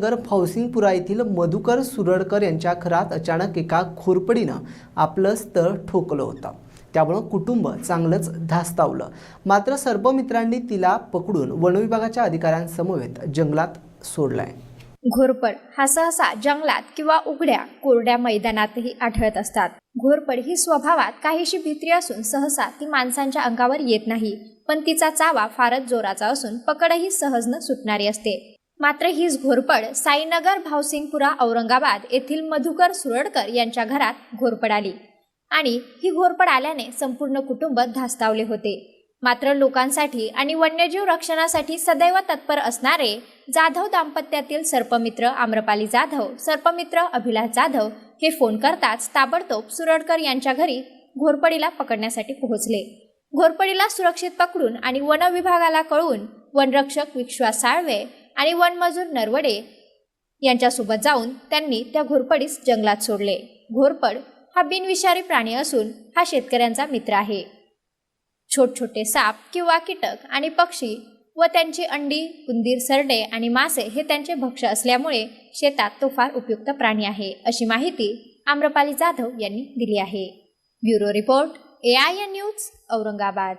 नगर फौसिंगपुरा येथील मधुकर सुरडकर यांच्या घरात अचानक एका खोरपडीनं आपलं स्थळ ठोकलं होतं. त्यामुळं कुटुंब चांगलंच धास्तावलं. मात्र सर्पमित्रांनी तिला पकडून वनविभागाच्या अधिकाऱ्यांसमवेत जंगलात सोडलाय. घोरपड हा सहसा जंगलात किंवा उघड्या कोरड्या मैदानातही आढळत असतात. घोरपड ही स्वभावात काहीशी भित्री असून सहसा ती माणसांच्या अंगावर येत नाही पण तिचा चावा फारच जोराचा असून पकडही सहज न सुटणारी असते. मात्र हीच घोरपड साईनगर भावसिंगपुरा औरंगाबाद येथील मधुकर सुरडकर यांच्या घरात घोरपड आली. आणि ही घोरपड आल्याने संपूर्ण कुटुंब धास्तावले होते. मात्र लोकांसाठी आणि वन्यजीव रक्षणासाठी सदैव तत्पर असणारे जाधव दाम्पत्यातील सर्पमित्र आम्रपाली जाधव सर्पमित्र अभिलाष जाधव हे फोन करताच ताबडतोब सुरडकर यांच्या घरी घोरपडीला पकडण्यासाठी पोहोचले. घोरपडीला सुरक्षित पकडून आणि वन विभागाला कळवून वनरक्षक विश्वास साळवे आणि वनमजूर नरवडे यांच्यासोबत जाऊन त्यांनी त्या घोरपडीस जंगलात सोडले. घोरपड हा बिनविषारी प्राणी असून हा शेतकऱ्यांचा मित्र आहे. छोटे साप किंवा कीटक आणि पक्षी व त्यांची अंडी उंदीर सरडे आणि मासे हे त्यांचे भक्ष असल्यामुळे शेतात तो फार उपयुक्त प्राणी आहे अशी माहिती आम्रपाली जाधव यांनी दिली आहे. Bureau report A I N news Aurangabad.